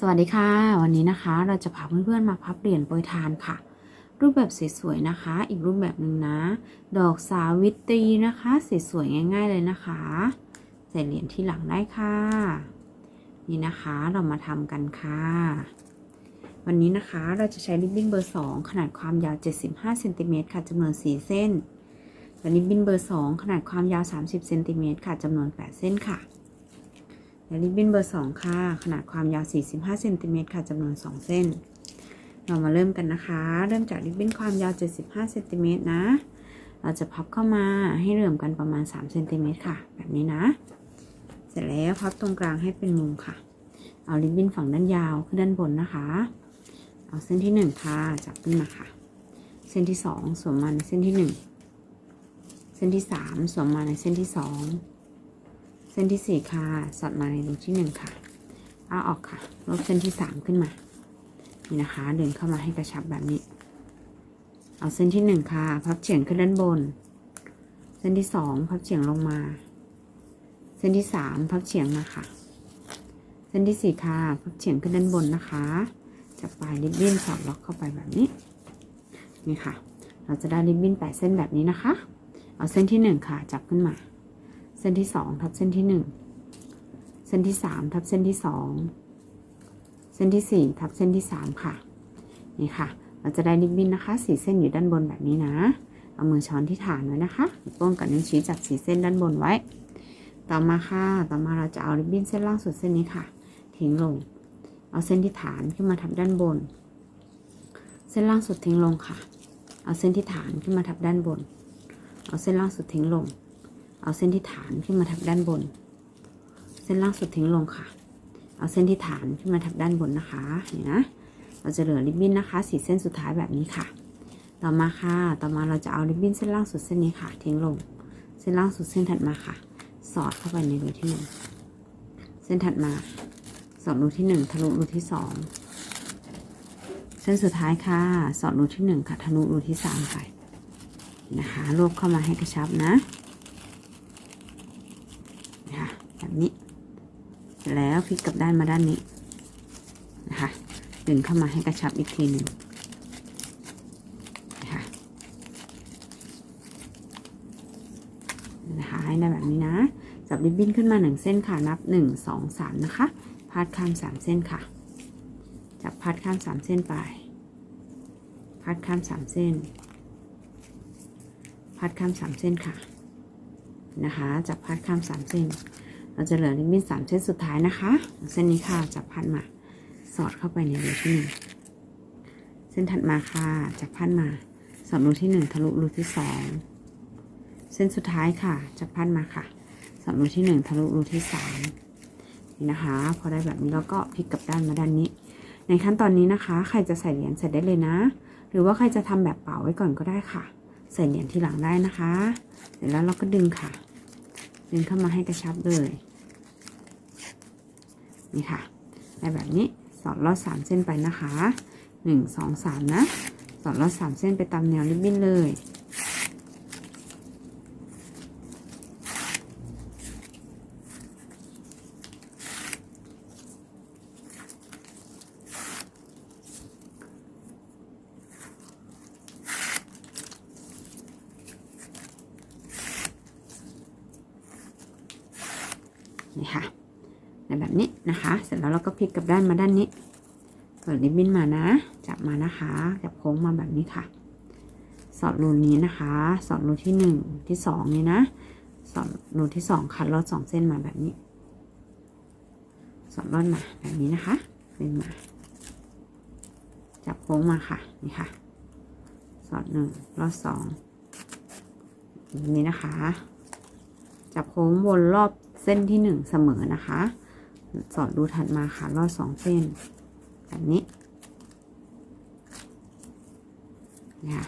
สวัสดีค่ะ วันนี้นะคะเราจะพาเพื่อนๆมาพับเหรียญโปรยทานค่ะ รูปแบบสวยๆนะคะ อีกรูปแบบหนึ่งนะ ดอกสาวิตรีนะคะสวยๆง่าย ๆเลยนะคะ ใส่เหรียญที่หลังได้ค่ะ นี่นะคะเรามาทำกันค่ะ วันนี้นะคะเราจะใช้ริบบิ้นเบอร์2ขนาดความยาว 75เซนติเมตรค่ะจำนวน 4 เส้นและริบบิ้นเบอร์2ขนาดความยาว 30เซนติเมตรค่ะจำนวน 8 เส้นค่ะ และริบบิ้นเบอร์ 2 ค่ะ ขนาดความยาว 45เซนติเมตรค่ะจำนวน 2 เส้น เรามาเริ่มกันนะคะ เริ่มจากริบบิ้นความยาว 75เซนติเมตรนะ เราจะพับเข้ามาให้เหลื่อมกันประมาณ3เซนติเมตรค่ะ แบบนี้นะ เสร็จแล้วพับตรงกลางให้เป็นมุมค่ะ เอาริบบิ้นฝั่งด้านยาวขึ้นด้านบนนะคะ เอาเส้นที่ 1 ค่ะ จับขึ้นมาค่ะ เส้นที่ 2สวมมาในเส้นที่ 1 เส้นที่ 3สวมมาในเส้นที่ 2 ส้นที่4ค่ะ สอดมาในรูที่1ค่ะ เอาออกค่ะ ลบเส้นที่3ขึ้นมา นี่นะคะ เดินเข้ามาให้กระชับแบบนี้ เอาเส้นที่1ค่ะ พับเฉียงขึ้นด้านบน เส้นที่2พับเฉียงลงมา เส้นที่3พับเฉียงมาค่ะ เส้นที่4ค่ะ พับเฉียงขึ้นด้านบนนะคะ จับปลายริบบิ้นสอดล็อกเข้าไปแบบนี้ นี่ค่ะ เราจะได้ริบบิ้นแปดเส้นแบบนี้นะคะ เอาเส้นที่หนึ่งค่ะ จับขึ้นมา เส้นที่สองทับเส้นที่หนึ่งเส้นที่สามทับเส้นที่สองเส้นที่สี่ทับเส้นที่สามค่ะ นี่ค่ะ เราจะได้ริบบิ้นนะคะสี่เส้นอยู่ด้านบนแบบนี้นะ เอามือช้อนที่ฐานไว้นะคะโป้งกับนิ้วชี้จับสี่เส้นด้านบนไว้ ต่อมาค่ะ ต่อมาเราจะเอาริบบิ้นเส้นล่างสุดเส้นนี้ค่ะ ทิ้งลง เอาเส้นที่ฐานขึ้นมาทับด้านบน เส้นล่างสุดทิ้งลงค่ะ เอาเส้นที่ฐานขึ้นมาทับด้านบน เอาเส้นล่างสุดทิ้งลง เอาเส้นที่ฐานขึ้นมาทับด้านบน เส้นล่างสุดทิ้งลงค่ะ เอาเส้นที่ฐานขึ้นมาทับด้านบนนะคะนี่นะเราจะเหลือริบบิ้นนะคะสีเส้นสุดท้ายแบบนี้ค่ะ ต่อมาค่ะ ต่อมาเราจะเอาริบบิ้นเส้นล่างสุดเส้นนี้ค่ะทิ้งลง เส้นล่างสุดเส้นถัดมาค่ะ สอดเข้าไปในรูที่หนึ่งเส้นถัดมาสอดรูที่หนึ่งทะลุรูที่สองเส้นสุดท้ายค่ะ สอดรูที่หนึ่งค่ะทะลุรูที่สามไปนะคะรวบเข้ามาให้กระชับนะแบบนี้ เสร็จแล้วพลิกกลับด้านมาด้านนี้นะคะดึงเข้ามาให้กระชับอีกทีหนึ่งนะคะนะคะให้ได้แบบนี้นะ จับริบบิ้นขึ้นมาหนึ่งเส้นค่ะ นับหนึ่งสองสามนะคะ พาดข้ามสามเส้นค่ะ จับพาดข้ามสามเส้นไป พาดข้ามสามเส้น พาดข้ามสามเส้นค่ะ นะคะ จับพาดข้ามสามเส้น เราจะเหลือริบบิ้นสามเส้นสุดท้ายนะคะเส้นนี้ค่ะจับพัดมาสอดเข้าไปในรูที่หนึ่งเส้นถัดมาค่ะจับพัดมาสอดรูที่หนึ่งทะลุรูที่สองเส้นสุดท้ายค่ะจับพัดมาค่ะ สอดรูที่หนึ่งทะลุรูที่สามนี่นะคะ พอได้แบบนี้แล้วก็พลิกกลับด้านมาด้านนี้ ในขั้นตอนนี้นะคะ ใครจะใส่เหรียญใส่ได้เลยนะ หรือว่าใครจะทำแบบเป่าไว้ก่อนก็ได้ค่ะ ใส่เหรียญทีหลังได้นะคะ เสร็จแล้วเราก็ดึงค่ะ ดึงเข้ามาให้กระชับเลย นี่ค่ะแบบนี้สอดลอดสามเส้นไปนะคะหนึ่งสองสามนะ สอดลอดสามเส้นไปตามแนวริบบิ้นเลย นี่ค่ะในแบบ นะคะ เสร็จแล้วเราก็พลิกกลับด้านมาด้านนี้เปิดริบบิ้นมานะ จับมานะคะจับโค้งมาแบบนี้ค่ะ สอดรูนี้นะคะ สอดรูที่หนึ่งที่สองนี่นะ สอดรูที่สองคัดลอดสองเส้นมาแบบนี้ สอดลอดมาแบบนี้นะคะเดินมาจับโค้งมาค่ะนี่ค่ะ สอดหนึ่งลอดสองแบบนี้นะคะ จับโค้งวนรอบเส้นที่หนึ่งเสมอนะคะ สอดดูถัดมาค่ะรอดสองเส้นแบบนี้นี่ค่ะ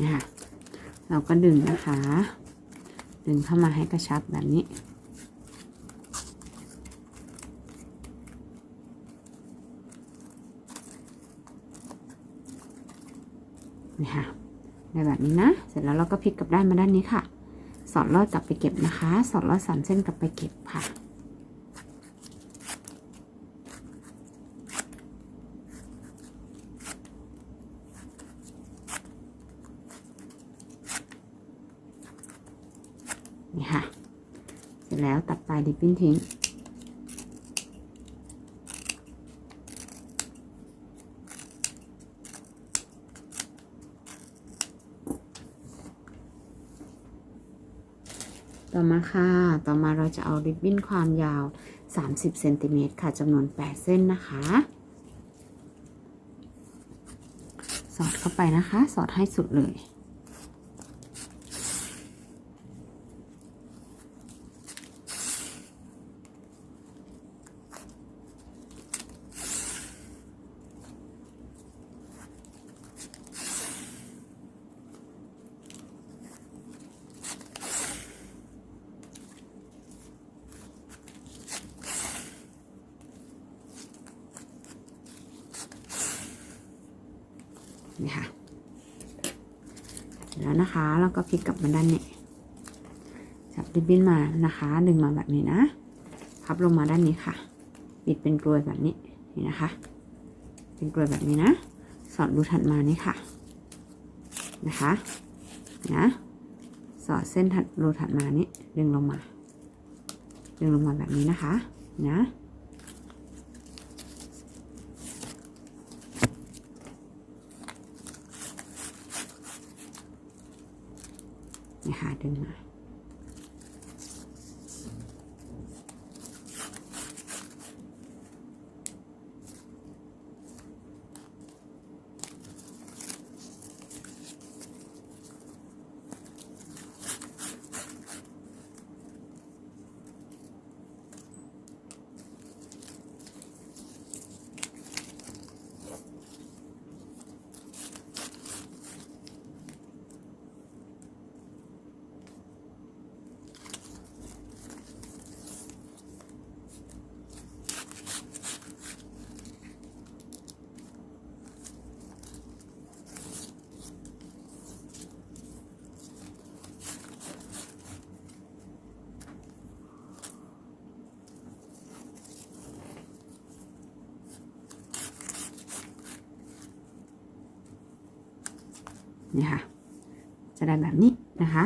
นี่ค่ะ เราก็ดึงนะคะ ดึงเข้ามาให้กระชับแบบนี้ นี่ค่ะได้แบบนี้นะ เสร็จแล้วเราก็พลิกกลับด้านมาด้านนี้ค่ะ สอดลอดกลับไปเก็บนะคะ สอดลอดสามเส้นกลับไปเก็บค่ะ นี่ค่ะ เสร็จแล้วตัดปลายดิบบิ้นทิ้ง ต่อมาค่ะ ต่อมาเราจะเอาริบบิ้นความยาว 30เซนติเมตรค่ะจำนวน 8 เส้นนะคะ สอดเข้าไปนะคะ สอดให้สุดเลย แล้วนะคะ แล้วก็พลิกกลับมาด้านนี้จับริบบิ้นมานะคะ ดึงมาแบบนี้นะพับลงมาด้านนี้ค่ะ ปิดเป็นกลวยแบบนี้นี่นะคะ เป็นกลวยแบบนี้นะ สอดรูถัดมานี่ค่ะ นะคะนะสอดเส้นถัดรูถัดมานี้ดึงลงมา ดึงลงมาแบบนี้นะคะ นะ นี่ค่ะดึงมา นี่ค่ะ จะได้แบบนี้นะคะ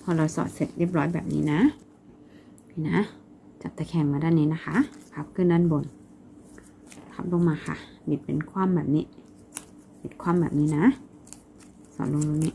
พอเราสอดเสร็จเรียบร้อยแบบนี้นะ นี่นะ จับตะแคงมาด้านนี้นะคะพับขึ้นด้านบนพับลงมาค่ะบิดเป็นคว่ำแบบนี้บิดคว่ำแบบนี้นะ สอดลงตรงนี้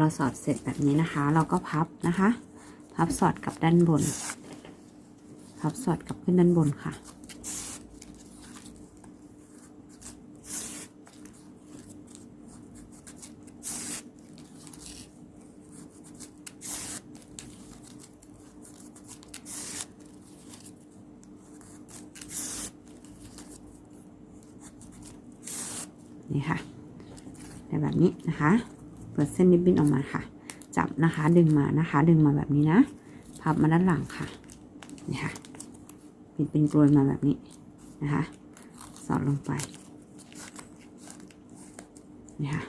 เราสอดเสร็จแบบนี้นะคะ เราก็พับนะคะ พับสอดกับด้านบน พับสอดกับขึ้นด้านบนค่ะ นี่ค่ะได้แบบนี้นะคะ เปิดเส้นริบบิ้นออกมาค่ะ จับนะคะ ดึงมานะคะ ดึงมาแบบนี้นะ พับมาด้านหลังค่ะ นี่ค่ะ เป็นเป็นกลวยมาแบบนี้นะคะ สอดลงไป นี่ค่ะ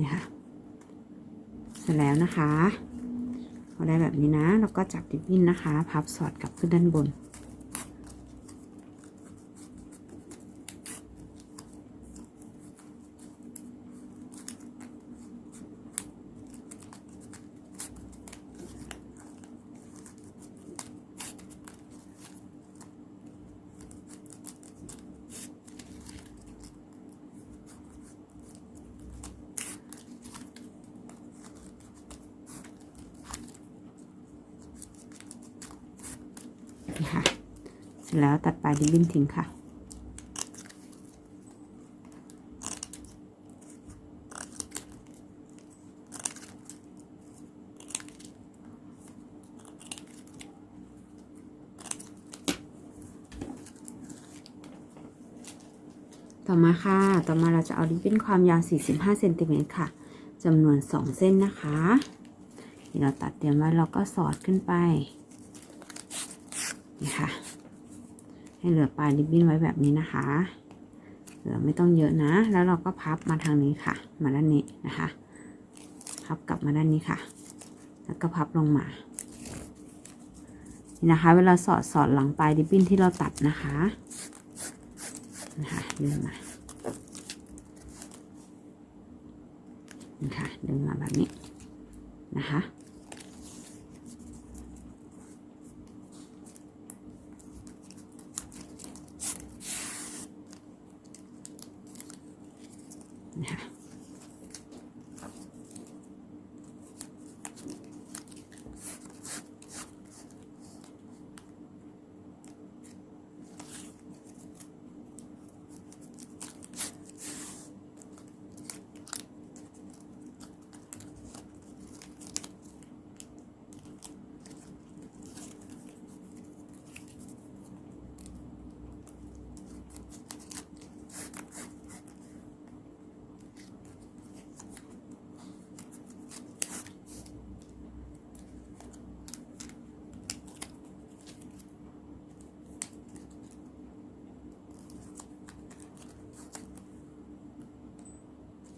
นี่ค่ะ เสร็จแล้วนะคะ พอได้แบบนี้นะ แล้วก็จับริบบิ้นนะคะ พับสอดกลับขึ้นด้านบน นี่ค่ะเสร็จแล้วตัดปลายริบบิ้นทิ้งค่ะ ต่อมาค่ะ ต่อมาเราจะเอาริบบิ้นความยาว 45เซนติเมตรค่ะจำนวน 2 เส้นนะคะเราตัดเตรียมไว้เราก็สอดขึ้นไป นี่ค่ะ ให้เหลือปลายริบบิ้นไว้แบบนี้นะคะ เหลือไม่ต้องเยอะนะ แล้วเราก็พับมาทางนี้ค่ะ มาด้านนี้นะคะ พับกลับมาด้านนี้ค่ะ แล้วก็พับลงมานี่นะคะ เวลาสอดสอดหลังปลายริบบิ้นที่เราตัดนะคะนะคะดึงมานี่ค่ะดึงมาแบบนี้นะคะ นะคะ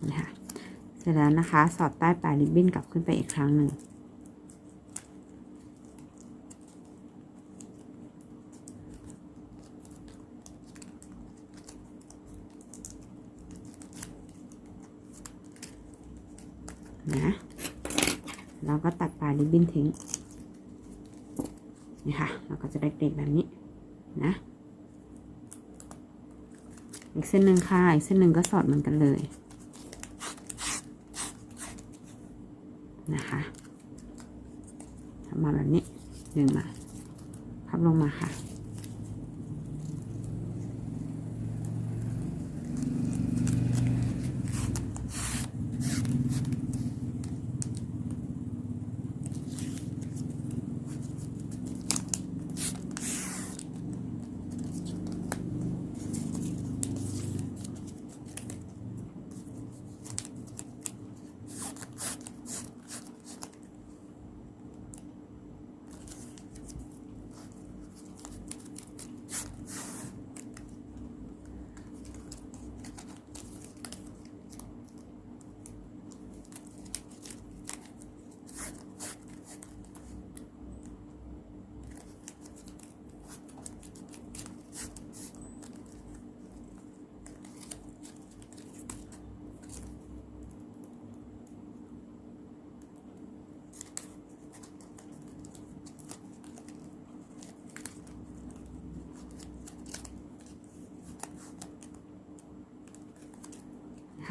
นี่ค่ะ เสร็จแล้วนะคะ สอดใต้ปลายริบบิ้นกลับขึ้นไปอีกครั้งหนึ่งนะเราก็ตัดปลายริบบิ้นทิ้งนี่ค่ะ เราก็จะได้เกลีบแบบนี้นะอีกเส้นหนึ่งค่ะ อีกเส้นหนึ่งก็สอดเหมือนกันเลย นะคะทำมาแบบ นี้ดึ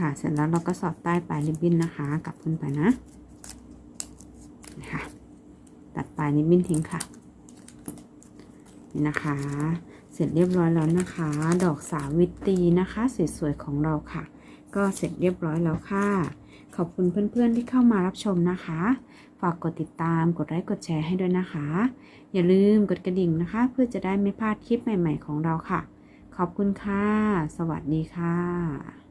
ค่ะ เสร็จแล้วเราก็สอดใต้ปลายริบบิ้นนะคะ กลับขึ้นไปนะนะคะตัดปลายริบบิ้นทิ้งค่ะ นี่นะคะ เสร็จเรียบร้อยแล้วนะคะ ดอกสาวิตรีนะคะ สวยๆของเราค่ะ ก็เสร็จเรียบร้อยแล้วค่ะ ขอบคุณเพื่อนๆที่เข้ามารับชมนะคะ ฝากกดติดตาม กดไลค์ กดแชร์ให้ด้วยนะคะ อย่าลืมกดกระดิ่งนะคะ เพื่อจะได้ไม่พลาดคลิปใหม่ ๆ ของเราค่ะ ขอบคุณค่ะ สวัสดีค่ะ